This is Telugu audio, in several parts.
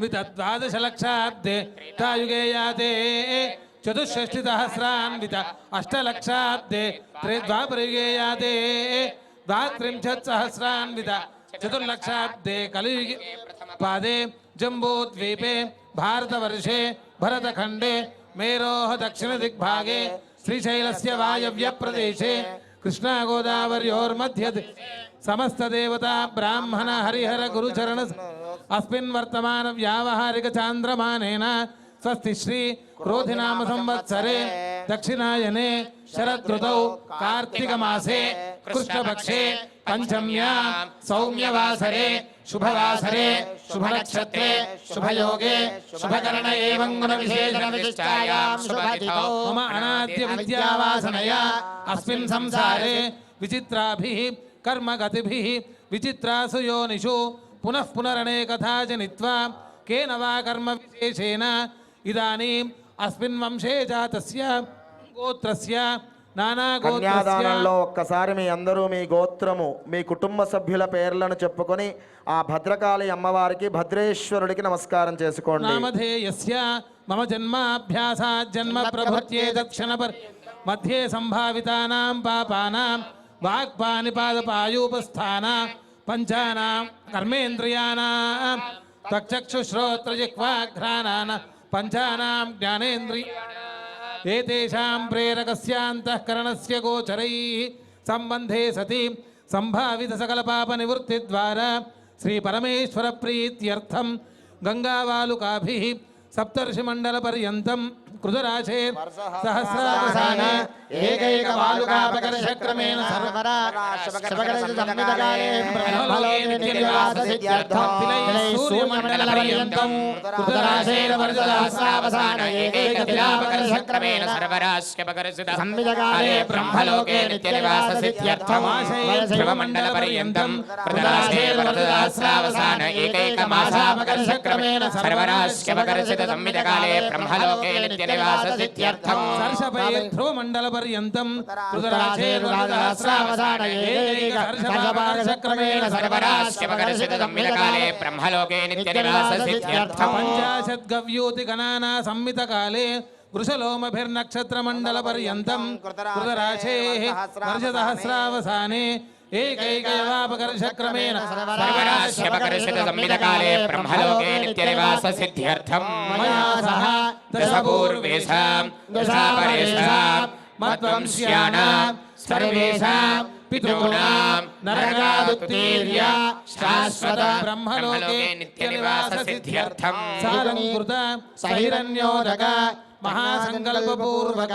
वितद्वादशलक्षाब्दे तायुगे याते चतुष्षष्टिसहस्रान्वित अष्टलक्षाब्दे त्रिद्वापरयुगे याते द्वात्रिंशत्सहस्रान्वित चतुर्लक्षाब्दे कलियुगे पादे, जम्बूद्वीपे, भारतवर्षे, भरतखण्डे मेरोः दक्षिणदिग्भागे, श्रीशैलस्य वायव्यप्रदेशे कृष्णागोदावर्योर्मध्ये समस्तदेवता ब्राह्मण हरिहर गुरुचरण अस्मिन् वर्तमान व्यावहारिक चान्द्रमानेन स्वस्ति श्री क्रोधिनाम संवत्सरे दक्षिणायने शरदृतौ कार्तिकमासे कृष्णपक्षे पञ्चम्या सौम्यवासरे शुभवासरे शुभनक्षत्रे शुभयोगे शुभकर्ण एवं गुणविशेषणविशिष्टायां शुभतिथौ मम अनाद्य विद्यावासनया अस्मिन् संसारे विचित्राभिः कर्मगतिभिः विचित्रासु योनिषु పునః పునరనేకథా జనిత్వా కేన వా కర్మ విశేషేణ ఇదానీం అస్మిన్ వంశే జాతస్య గోత్రస్య కన్యాదానంలో ఒక్కసారి మీ అందరూ మీ గోత్రము మీ కుటుంబ సభ్యుల పేర్లను చెప్పుకొని ఆ భద్రకాళి అమ్మవారికి భద్రేశ్వరుడికి నమస్కారం చేసుకోండి. నామధేయస్య మమ జన్మాభ్యాస జన్మ ప్రభుత్యే దక్షిణ మధ్యే సంభావితానాం పాపానాం వాక్పానిపాదపాయూపస్థానా పంచానాం కర్మేంద్రియాణాం తక్షుశ్రోత్రజిహ్వాఘ్రాణాన పంచానాం జ్ఞానేంద్రియ ఏతేషాం ప్రేరకస్యాంతఃకరణస్య గోచరై సంబంధే సతి సంభావిత సకల పాప నివృత్తి ద్వారా శ్రీ పరమేశ్వర ప్రీత్యర్థం గంగావాలుకాభి సప్తర్షిమండల పర్యంతం కృతరాశే సహస్రావసాన ఏకైక వాలుకాపకర్షక్రమేణ సూర్యమండలపర్యంతం కృతరాశేన వర్షసహస్రావసాన ఏకైక క్రమేణ సర్వరాశ్యపకర్షిత సంవిధకాలే బ్రహ్మలోకే నిత్యనివాస సిద్ధ్యర్థమాశయమండల పర్యంతం ప్రదాసేవరదాశ్రావసాన ఏకైక మాసాపకర్షక్రమేణ సర్వరాశ్యపకర్షిత సంవిధకాలే బ్రహ్మలోకే నిత్యనివాస సిద్ధ్యర్థం సర్షపై ధ్రువ మండల పర్యంతం సర్వరాశ్యపకర్షిత సంవిధకాలే బ్రహ్మలోకే నిత్యనివాస సిద్ధ్యర్థం పంచాశద్గవ్యూతి గణానా సంమిత కాలే వృషలోమభిర్నక్షత్ర మండల పర్యంతం కృతరాశే వర్షసహస్రావసానే ఏకైకయవాపకర్షక్రమేణ సర్వరాశ్యపకర్షిత సంవిధకాలే బ్రహ్మలోకే నిత్యనివాస సిద్ధ్యర్థం మయా సహ దశపూర్వేషాం దశాపరేషాం మద్వంశ్యానాం సర్వేషాం పితॄణాం నరకాదుత్తీర్య శాశ్వత బ్రహ్మలోకే నిత్యనివాస సిద్ధ్యర్థం సాలంకృత సహిరణ్యోదక మహాసంకల్పపూర్వక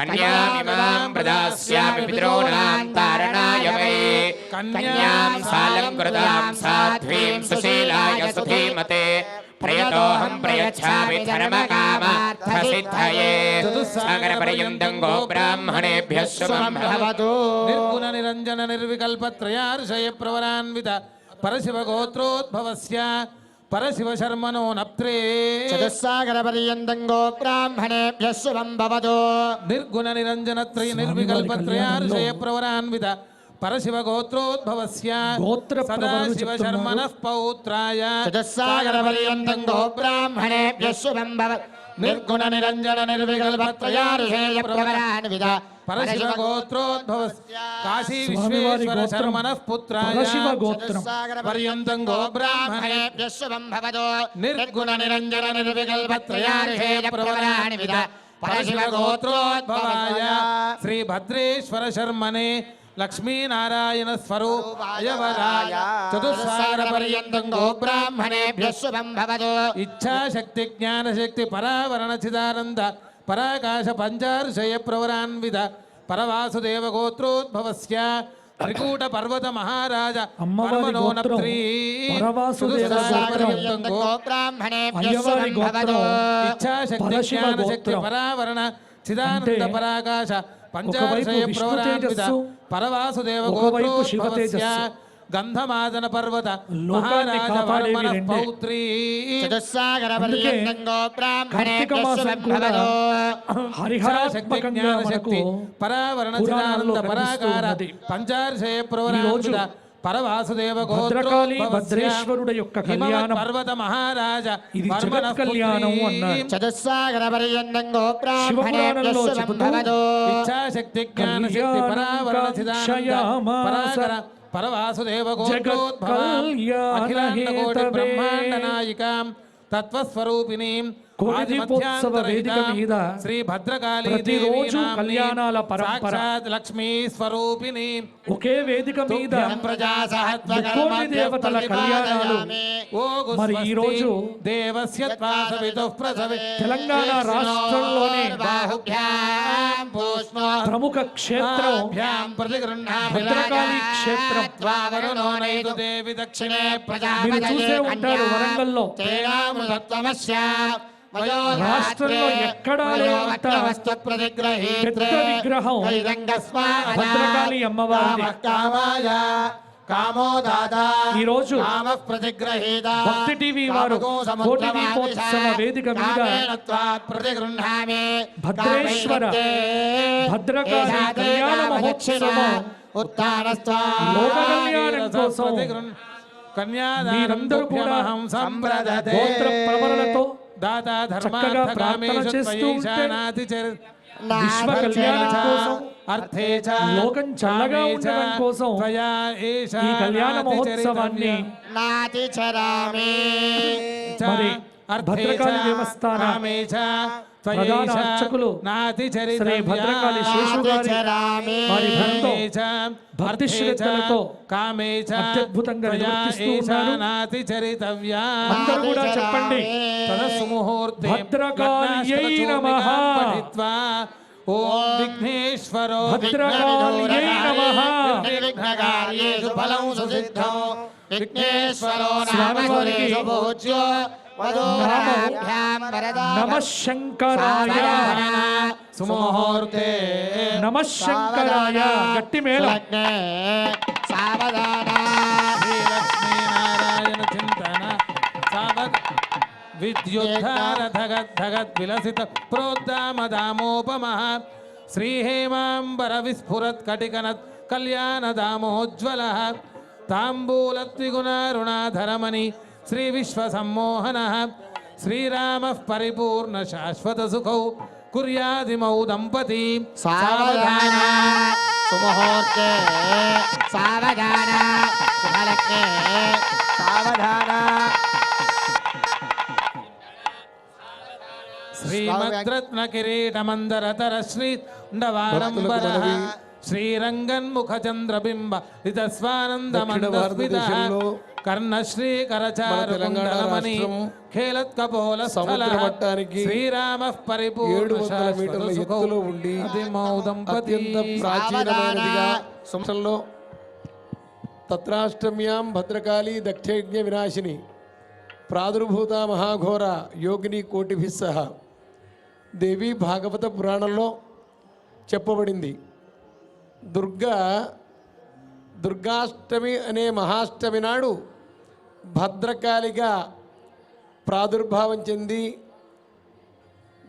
సాక్షిణ్యः సర్వదేవతాः కన్యామిమాం ప్రదాస్యామి పితॄణాం తారణాయ వై కన్యాం సాలంకృతాం సాధ్వీం సుశీలాయ సుధీమతే ప్రయతోహం ప్రయచ్ఛామి ధర్మకామార్థసిద్ధయే సాగరపర్యంతం గో బ్రాహ్మణేభ్యः శుభం భవతు నిర్గుణ నిరంజన నిర్వికల్ప త్రయార్షయ ప్రవరాన్విత పరశివ గోత్రోద్భవస్య పరశివ శర్మణో నప్త్రే. చతుస్సాగరపర్యంతం గో బ్రాహ్మణేభ్యः శుభం భవతు. నిర్గుణ నిరంజన త్రయ నిర్వికల్ప త్రయార్షయ ప్రవరాన్విత పరశివ గోత్రోద్భవస్య గోత్ర చెప్తున్నారు. శర్మణః పౌత్రాయ. చతుస్సాగరపర్యంతం గో బ్రాహ్మణేభ్యः శుభం భవతు నిర్గుణ నిరంజన నిర్వికల్ప త్రయార్షేయ ప్రవరాన్విత పరశివ గోత్రోద్భవస్య కాశీ స్వామివారి విశ్వేశ్వర గోత్రం. శర్మణః పుత్రాయ పరశివ గోత్రం. పర్యంతం గో బ్రాహ్మణే. బ్రాహ్మణేభ్యः శుభం భవతు నిర్గుణ నిరంజన పరశివ గోత్రోద్భవాయ శ్రీ భద్రేశ్వర శర్మనే. లక్ష్మీనారాయణ స్వరూపాయ వరాయ చతుస్సాగర పర్యంతం గో బ్రాహ్మణేభ్యः శుభం భవతు ఇచ్ఛాశక్తి జ్ఞానశక్తి పరావరణ చిదానంద పరాకాశ పంచార్షయ ప్రవరాన్విత పరవాసుదేవ గోత్రోద్భవస్య త్రికూట పర్వత మహారాజ ఇచ్ఛాశక్తి జ్ఞానశక్తి. పరావరణ చిదానంద పరాకాశ పరవాసుదేవ. గంధమాదన పర్వత పరావరణ పరాకార కనిపిస్తూ ఉన్నది. పరవాసుదేవ భద్రకాళి భద్రేశ్వరుడు యొక్క కళ్యాణం పర్వత మహారాజ ఇది జగత్ కళ్యాణం. అన్నారు. చెబుతూ భవతు ఇచ్ఛాశక్తి జ్ఞానశక్తి పరావరణ చిదానంద కళ్యాణకాంక్షయామాస పరాగర పరవాసుదేవ గోత్రోద్భవాం అఖిలాండ కోటి. బ్రహ్మాండ నాయికాం తత్వస్వరూపిణీం కోటి దీపోత్సవ వేదిక మీద శ్రీ భద్రకాళీ ప్రతిరోజు కళ్యాణాల పరంపర. సాక్షాత్ లక్ష్మీ స్వరూపిణి. ఒకే వేదిక మీద ప్రజా దేవతల కళ్యాణాలు మరి ఈ రోజు దేవస్య తెలంగాణ రాష్ట్రంలోనే ప్రముఖ క్షేత్రం భద్రకాళి క్షేత్రం. ద్వావరుణో నైదు దేవి దక్షిణే ప్రజా మీరు చూసే ఉంటారు వరంగల్లో. రాష్ట్రంలో ఎక్కడా వస్తు విగ్రహం భద్రకాళి దాదా. ఈ రోజు భక్తి టీవీ వారు కోటి దీపోత్సవ వేదిక మీద భద్రేశ్వర భద్రకాళి కళ్యాణ మహోత్సవం. లోక కళ్యాణం కోసం మీరందరూ కూడా గోత్ర చక్కగా ప్రార్థన చేస్తూ విశ్వ కళ్యాణం కోసం లోకం చల్లగా ఉండడం కోసం ఈ కళ్యాణ మహోత్సవాన్ని మరి భద్రకాళి దేవస్థాన ప్రధాన అర్చకులు శ్రీ. భద్రకాళి శేషు నాతి గారి చరామి వారి భక్తో కామే చ భక్తి అర్థే చ శ్రద్ధలతో కామే చ అత్యద్భుతంగా నిర్వర్తిస్తూ. అందరూ కూడా చెప్పండి భద్రకాళ్యై నమః. ఓం విఘ్నేశ్వరో భద్రకాళ్యై నమః. ఫలం సుసిద్ధం విఘ్నేశ్వరో పూజ్యో నమశంకరాయ వరదా నమశంకరాయ గట్టి మేళ లగ్నే సావధాన శ్రీలక్ష్మీనారాయణ చింతన సావత్ విద్యుద్ధార ధగత్ ధగత్ విలసిత ప్రోద్దామదామోపమ శ్రీహేమాంబర విస్ఫురత్ కటికనత్ కళ్యాణదామోజ్వల తాంబూలత్రిగుణారుణాధరమణి శ్రీ విశ్వసమ్మోహన శ్రీరామ పరిపూర్ణ శాశ్వత సుఖౌ కుర్యాదిమౌ దంపతి సావధాన సుముహూర్తే సావధాన శుభలగ్నే సావధాన శ్రీమద్రత్న కిరీటమందరతర శ్రీ ఉండవారంబర శ్రీరంగన్ముఖ చంద్రబింబ రితస్వానందమందస్మిత కర్ణశ్రీ కరచారు కుండలమణి ఖేలత్ కపోల సముద్ర మట్టానికి శ్రీరామ పరిపూర్ణ మీటర్ల ఎత్తులో ఉండి అత్యంత ప్రాచీనమైనదిగా సంవత్సరంలో తత్రాష్టమ్యాం భద్రకాళి దక్షయజ్ఞ వినాశిని ప్రాదుర్భూత మహాఘోర యోగిని కోటిభిः సహ. దేవి భాగవత పురాణంలో చెప్పబడింది దుర్గా దుర్గాష్టమి అనే మహాష్టమి నాడు భద్రకాళిగా ప్రాదుర్భావం చెంది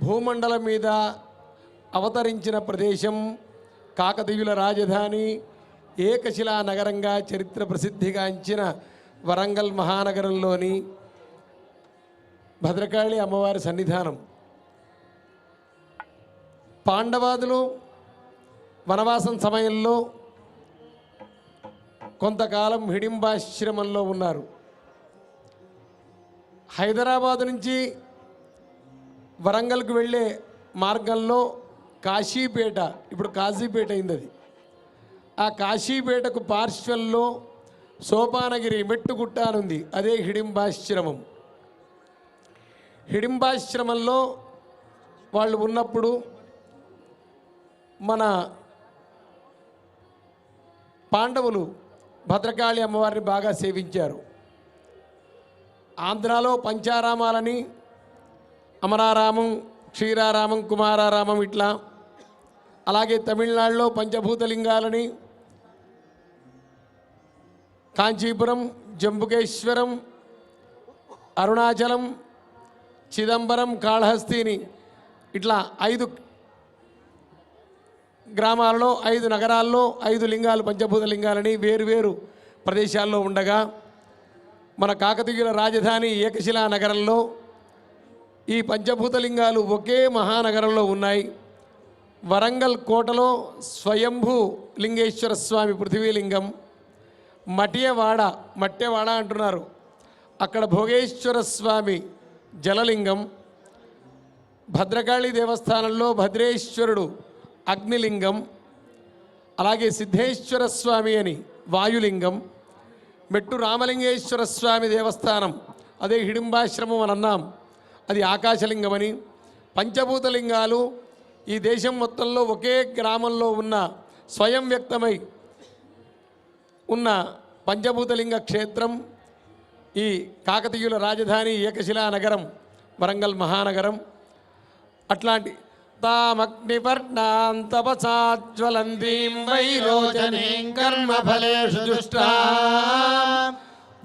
భూమండలం మీద అవతరించిన ప్రదేశం కాకతీయుల రాజధాని ఏకశిలా నగరంగా చరిత్ర ప్రసిద్ధిగాంచిన వరంగల్ మహానగరంలోని భద్రకాళి అమ్మవారి సన్నిధానం. పాండవాదులు వనవాసం సమయంలో కొంతకాలం హిడింబాశ్రమంలో ఉన్నారు. హైదరాబాద్ నుంచి వరంగల్కు వెళ్ళే మార్గంలో కాశీపేట ఇప్పుడు కాశీపేట అయింది అది ఆ కాశీపేటకు పార్శ్వంలో సోపానగిరి మెట్టుగుట్ట అని ఉంది. అదే హిడింబాశ్రమం. హిడింబాశ్రమంలో వాళ్ళు ఉన్నప్పుడు మన పాండవులు భద్రకాళి అమ్మవారిని బాగా సేవించారు. ఆంధ్రాలో పంచారామాలని అమరారామం క్షీరారామం కుమారారామం ఇట్లా అలాగే తమిళనాడులో పంచభూతలింగాలని కాంచీపురం జంబుకేశ్వరం అరుణాచలం చిదంబరం కాళహస్తిని ఇట్లా ఐదు గ్రామాలలో ఐదు నగరాల్లో ఐదు లింగాలు పంచభూత లింగాలని వేరువేరు ప్రదేశాల్లో ఉండగా మన కాకతీయుల రాజధాని ఏకశిలా నగరంలో ఈ పంచభూతలింగాలు ఒకే మహానగరంలో ఉన్నాయి. వరంగల్ కోటలో స్వయంభూ లింగేశ్వర స్వామి పృథ్వీలింగం మటియవాడ మట్టెవాడ అంటున్నారు. అక్కడ భోగేశ్వర స్వామి జలలింగం భద్రకాళి దేవస్థానంలో భద్రేశ్వరుడు అగ్నిలింగం అలాగే సిద్ధేశ్వర స్వామి అని వాయులింగం మెట్టు రామలింగేశ్వర స్వామి దేవస్థానం. అదే హిడింబాశ్రమం అని అన్నాం. అది ఆకాశలింగమని. పంచభూతలింగాలు ఈ దేశం మొత్తంలో ఒకే గ్రామంలో ఉన్న స్వయం వ్యక్తమై ఉన్న పంచభూతలింగ క్షేత్రం ఈ కాకతీయుల రాజధాని ఏకశిలా నగరం వరంగల్ మహానగరం. అట్లాంటి తామగ్నివర్ణాంతపసాజ్వలంతీం వైరోచనీం కర్మఫలేషు దుష్టా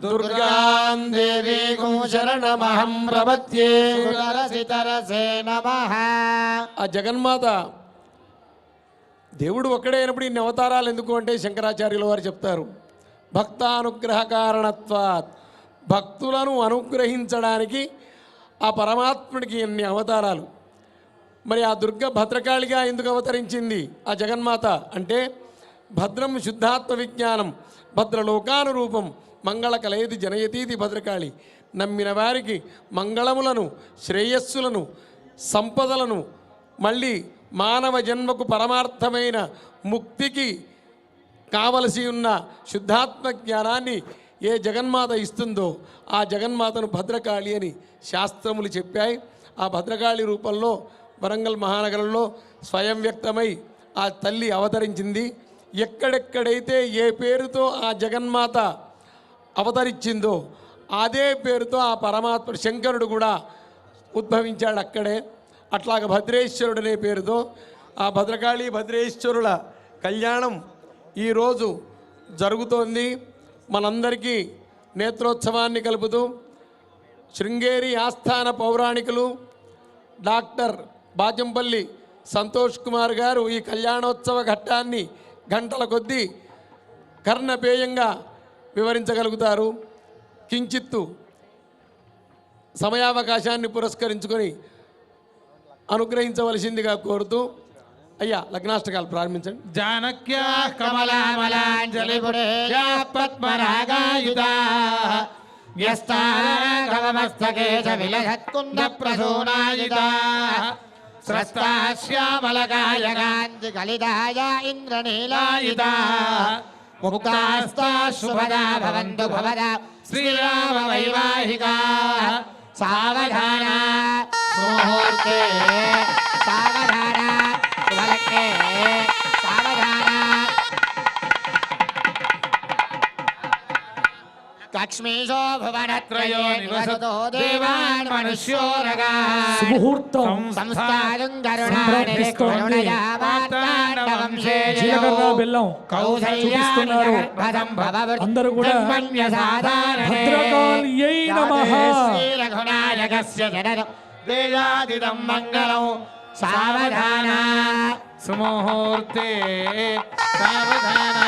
దుర్గాం దేవీం శరణమహం ప్రపత్యే తరసే నమ ఆ జగన్మాత దేవుడు ఒక్కడే అయినప్పుడు ఇన్ని అవతారాలు ఎందుకు అంటే శంకరాచార్యుల వారు చెప్తారు. భక్తానుగ్రహ కారణత్వాత్. భక్తులను అనుగ్రహించడానికి ఆ పరమాత్ముడికి ఎన్ని అవతారాలు. మరి ఆ దుర్గ భద్రకాళిగా ఎందుకు అవతరించింది? ఆ జగన్మాత అంటే భద్రం శుద్ధాత్మ విజ్ఞానం భద్రలోకానురూపం మంగళ కలయతి జనయతీతి భద్రకాళి. నమ్మిన వారికి మంగళములను శ్రేయస్సులను సంపదలను మళ్ళీ మానవ జన్మకు పరమార్థమైన ముక్తికి కావలసి ఉన్న శుద్ధాత్మ జ్ఞానాన్ని ఏ జగన్మాత ఇస్తుందో ఆ జగన్మాతను భద్రకాళి అని శాస్త్రములు చెప్పాయి. ఆ భద్రకాళి రూపంలో వరంగల్ మహానగరంలో స్వయం వ్యక్తమై ఆ తల్లి అవతరించింది. ఎక్కడెక్కడైతే ఏ పేరుతో ఆ జగన్మాత అవతరించిందో అదే పేరుతో ఆ పరమాత్మ శంకరుడు కూడా ఉద్భవించాడు అక్కడే. అట్లాగ భద్రేశ్వరుడు అనే పేరుతో ఆ భద్రకాళి భద్రేశ్వరుల కళ్యాణం ఈరోజు జరుగుతోంది. మనందరికీ నేత్రోత్సవాన్ని కలుపుతూ శృంగేరి ఆస్థాన పౌరాణికులు డాక్టర్ బాజంపల్లి సంతోష్ కుమార్ గారు ఈ కళ్యాణోత్సవ ఘట్టాన్ని గంటల కొద్దీ కర్ణపేయంగా వివరించగలుగుతారు. కించిత్తు సమయావకాశాన్ని పురస్కరించుకొని అనుగ్రహించవలసిందిగా కోరుతూ అయ్యా లగ్నాష్టకాలు ప్రారంభించండి. జానక్యా కమలామలాంజలి పద్మరాగాయుధా. ప్రసూనాయుధా. స్రస్తా శ్యామలకాయగాంతి కలిదాయ ఇంద్రనీలాయుధా. ముక్తాస్తా శుభదా భవంతు భవదా శ్రీరామ వైవాహిక సావధాన ముహూర్తే సావధాన లక్ష్మీశో భువనత్రయో నివసతో దేవాన్ మనుష్యో నగా సుముహూర్తం సంస్థానం కరుణానిధి కరుణయా వార్తాండవం జీలకర్ర బెల్లం చూపిస్తున్నారు। అందరూ కూడా భద్రకాళియై నమః। శ్రీరఘునాయకస్య జననం వేదాదిదం మంగళం సావధాన సుముహూర్తే సావధాన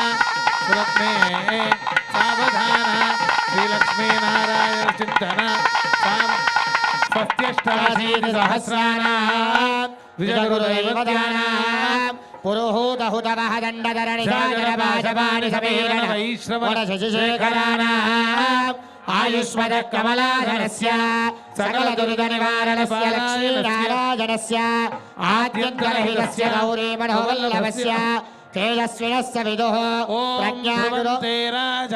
శ్రీలక్ష్మీనారాయణ చింతన స్వస్త్యష్టాశీతి సహస్రాణ విజయగురుదైవత్యానాం పురోహూత హుతవహ దండధరణి సాగర భాషపాణి సమీరణ వైశ్రవణ శశిశేఖరాణాం ఆయుష్మద కమలాధనస్య సకల దురిత నివారణస్య లక్ష్మీనారాయణస్య ఆద్యంతరహితస్య గౌరీ మనోవల్లభస్య తేజస్వినస్య విదుః రాజ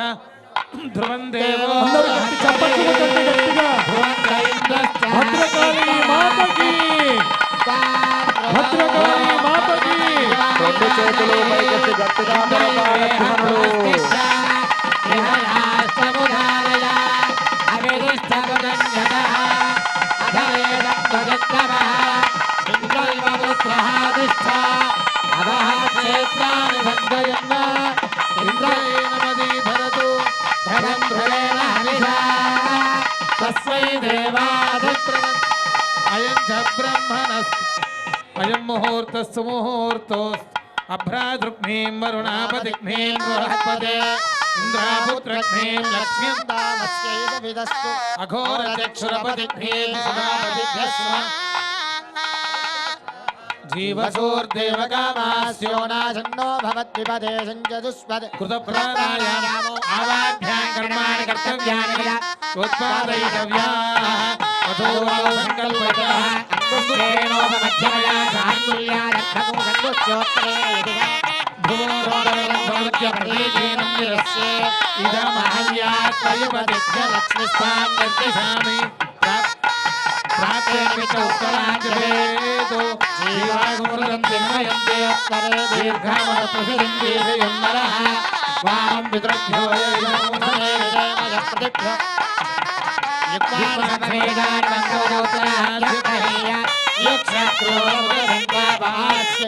ధ్రువం దేవో చప్పట్లు గట్టిగా. భద్రకాళి మాతకి. భద్రకాళి మాతకి. రెండు చేతులు పైకెత్తి గట్టిగా दे इन्द्रापुत्रग्नीं लक्ष्मीन्दामस्यैव विदस्तु अघोरचक्षुरपदिग्नीं सुनापदिभ्यस्म जीवसूर्देवकामास्यो नाशन्नो भवद्विपदे सञ्चतुष्पद कर्तव्यानि लक्ष्मीस्थान्यर्तिशामि प्राप्यमित उत्तराञ्जले तु जीवागुरुदन्तिन्मयन्ते अप्सरे दीर्घामरतुषिरिन्दीर्घयुन्नरः वामं विदृभ्यो यैवमुदरेभ्य युक्तामभेदान् मङ्गलोत्तराः युक्षक्रो मुदसङ्गाभास्य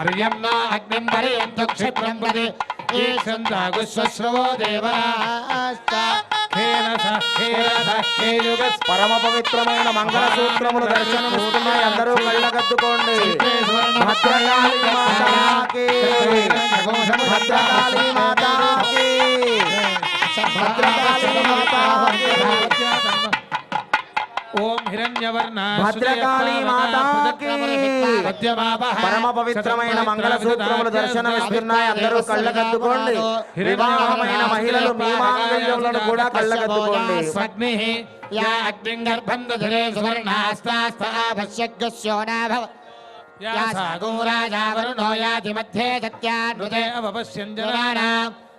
అర్యం నా అగ్నిం క్షిప్రం పరమ పవిత్రమైన మంగళ సూత్రములు దర్శనమిస్తున్నాయి అందరూ కళ్ళకద్దుకోండి. భద్రకాళి భద్రకాళి మాతాకి ఓం హిరణ్యవర్ణ భద్రకాళి మాతాకి పరమ పవిత్రమైన మంగళ సూత్రములు దర్శనమిస్తున్నాయి. అందరూ కళ్ళకద్దుకోండి వివాహమైన మహిళలు మీ మాంగళ్యములను కూడా కళ్ళకద్దుకోండి స్వగ్ని యా అగ్నిం గర్భం దధరే సువర్ణాస్తాస్తాభస్యగ్స్యోనాభవ యా సాగోరాజావరుణో యాతి మధ్యే సత్యానృతే అవపశ్యంజనానాం।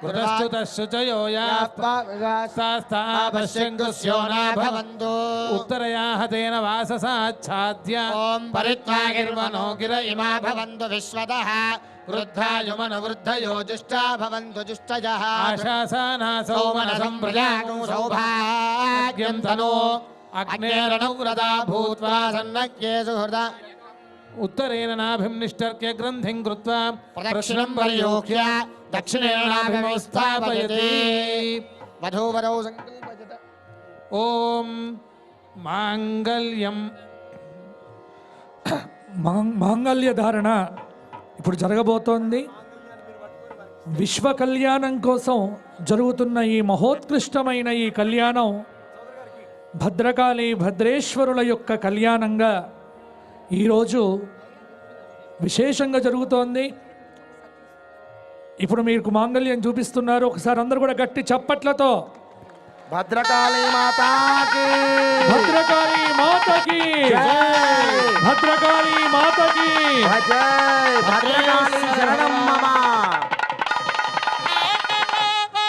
कृतस्तुतशुचयो यापश्यङ्गुस्योनाभवन्तु उत्तरयाः तेन वाससाच्छाद्य ॐ परित्वागिर्वनो गिर इमा भवन्तु विश्वतः वृद्धायुमनुवृद्धयो जुष्टा भवन्तु जुष्टजः आशासानासौ मनसं प्रजागुं सौभाग्यं तनो अग्नेरणौ रदा भूत्वा सन्नक्ये सुहृदा उत्तरेण नाभिं निष्टर्क्य ग्रन्थिं कृत्वा प्रदक्षिणं परियोक्ष्य दक्षिणेन नाभिं स्थापयति वधूवरौ सङ्कल्पयत ॐ माङ्गल्यं మాం- మాంగళ్య ధారణ ఇప్పుడు జరగబోతోంది విశ్వ కళ్యాణం కోసం జరుగుతున్న ఈ మహోత్కృష్టమైన ఈ కళ్యాణం భద్రకాళి భద్రేశ్వరుల యొక్క కళ్యాణంగా ఈరోజు విశేషంగా జరుగుతోంది. ఇప్పుడు మీకు మాంగళ్యం చూపిస్తున్నారు. ఒకసారి అందరూ కూడా గట్టి చప్పట్లతో. భద్రకాళి మాతాకి. భద్రకాళి మాతకి. భద్రకాళి మాతకి. జై. భద్రకాళి. శరణం మమ.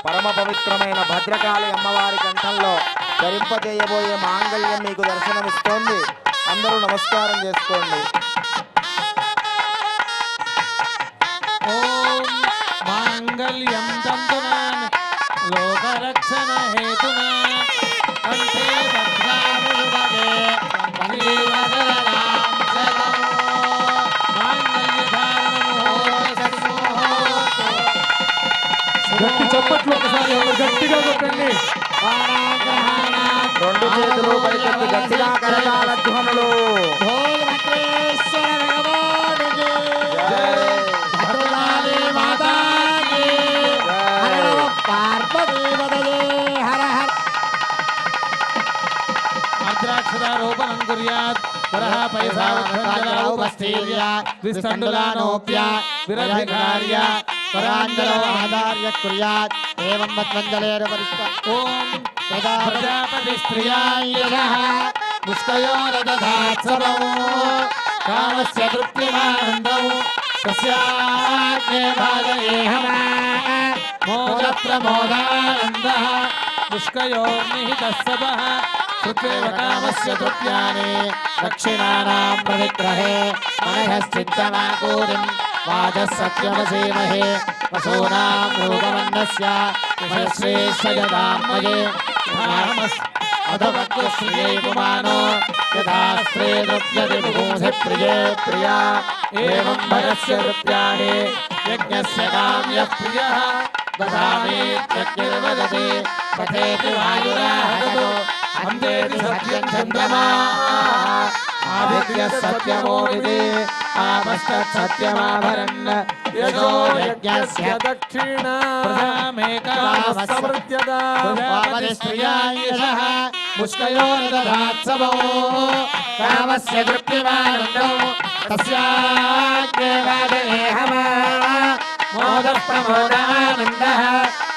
పరమ పవిత్రమైన భద్రకాళి అమ్మవారి కంఠంలో ధరింపజేయబోయే మాంగళ్యం మీకు దర్శనమిస్తోంది. అందరూ నమస్కారం చేసుకోండి. ఓం మాంగళ్యం తంతున లోకరక్షణ హేతున చప్పట్లు ఒకసారి గట్టిగా కొట్టండి. రెండు చేతులు పైకెత్తి గట్టిగా కరతాళ ధ్వనులు జై భద్రకాళి మాతాకి జై అర్ద్రాక్షదారోపణం కుర్యాత్ వరహ పైసావస్థీర్య విస్తండులానోప్య విరధికార్య పరాంజలో ఆధార్య కుర్యాత్ तदा प्रजापतिस्त्रियाङ्गिरः मुष्टयोरदधात्सवौ कामस्य तृप्तिमानन्दौ तस्याग्ने भागयेहमा मोदप्रमोदानन्दः पुष्कयोर्निहितस्तवः तृतीयकामस्य तृप्यानि दक्षिणानां प्रविग्रहे मनःश्चित्तमाकूरिम् वाचसत्यवसेमहे वसूनां रूपमन्नस्य श्रेष्ठजदाम्बजे अधवक्तश्रिये पुमानो यथा श्रे द्रव्यतिपुंसि प्रिये प्रिया। एवं भरस्य रुप्याणि यज्ञस्य काम्यः प्रियः। दधामि यज्ञर्वदति। पठेति वायुराहतो। अन्तेति सत्यं चन्द्रमा। आदित्य सत्यमोदिते आपस्तत्सत्यमाभरन् यजो यज्ञस्य दक्षिणामेकास्त्रियायशः पुष्कयो दधात्सवो कामस्य तृप्तिमानन्दौ तस्याग्रे वादये हवा मोदः प्रमोदानन्दः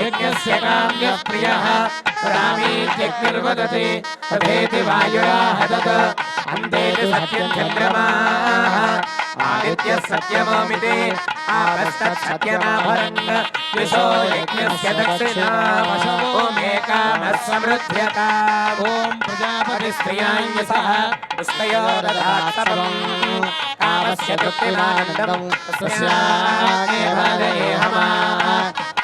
यज्ञस्य काम्यप्रियः रामीत्यग्निर्वदति तथेति वायुरा हदत अन्ते तु सत्यं चन्द्रमाः। आदित्यः सत्यमामिते। आपस्तत्सत्यमाभरन् दिशो यज्ञस्य दक्षिणामशोमेकामसमृध्यता ॐ प्रजापतिस्त्रियाञ्जसः स्तयो दधात्तपम् कामस्य तृप्तिमानन्दम्। तस्यादेवादये हमा।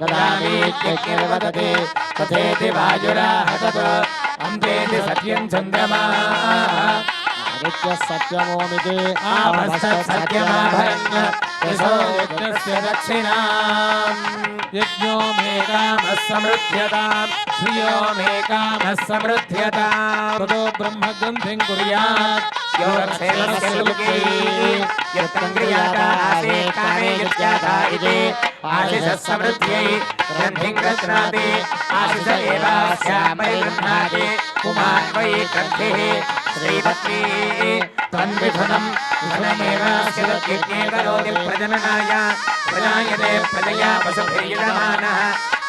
ददामीत्यग्निर्वदति तथेति अम्बेति सत्यं चन्द्रमा। सत्यमोमिति आपस्तत्सत्यमाभरण्य यज्ञस्य दक्षिणाम्। यज्ञो मे कामः श्रियो मे कामः ततो कुर्यात्। जाता इति आशिषसमृद्ध्यै ग्रन्थिं गच्छामि आशिष एवास्यामयि गृह्णाति पुमान् वयि ग्रन्थिः श्रीपत्नी त्वन्मिथुनम् धनमेवास्य प्रजननाय, प्रजायते प्रजया पशुभिर्यजमानः।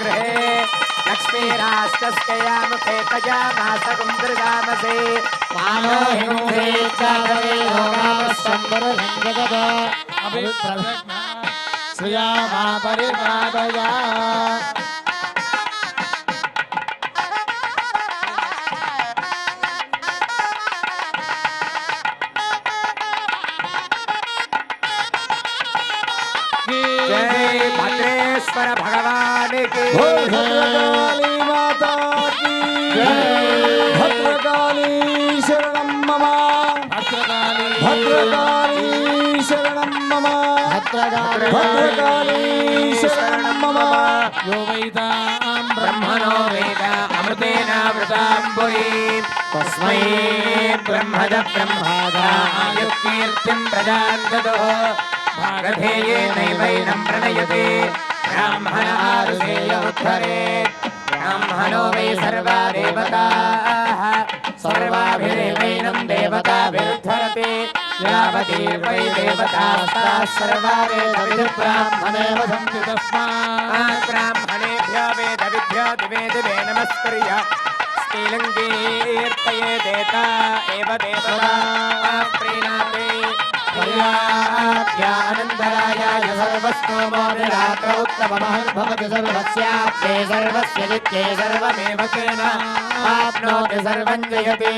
गृहे लक्ष्मीरास्तया मुखे पजामासगुं दृगामसे मानो हिमुखे चादवे लोकावस्सम्बरसङ्गतः अभिप्रभ्यज्ञा श्रिया परिपादया भद्रकाली। शरणं मम ब्रह्मद ब्रह्मादायुकीर्तिं प्रदान् ददो भारधेयेनैवैनं प्रणयते। ब्राह्मण आरुषेय उद्धरेत् ब्राह्मणो वै सर्वा देवता सर्वाभिरेवैनं देवताभिरुद्धरति। వై దేవతాస్తాः సర్వా వేదవిదుర్బ్రాహ్మణే వసంతి తస్మాత్ బ్రాహ్మణేభ్యో వేద విద్యో దివే దివే నమస్కర్య శ్రీలంకీర్తయే దేత ఏవ దేవతా ప్రీణాతే పర్యాప్యానందరాయాయ సర్వస్తోమోనిరాత్ర ఉత్తమమహద్భవతి సర్వస్యాప్తే సర్వస్య నిత్యే సర్వమేవ తేన ఆప్నోతి సర్వం జయతి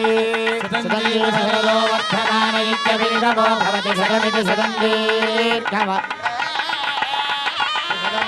సదో వర్ధమాన ఇత్యభినిగమో భవతి సదమితి సదం దీర్ఘమ సదా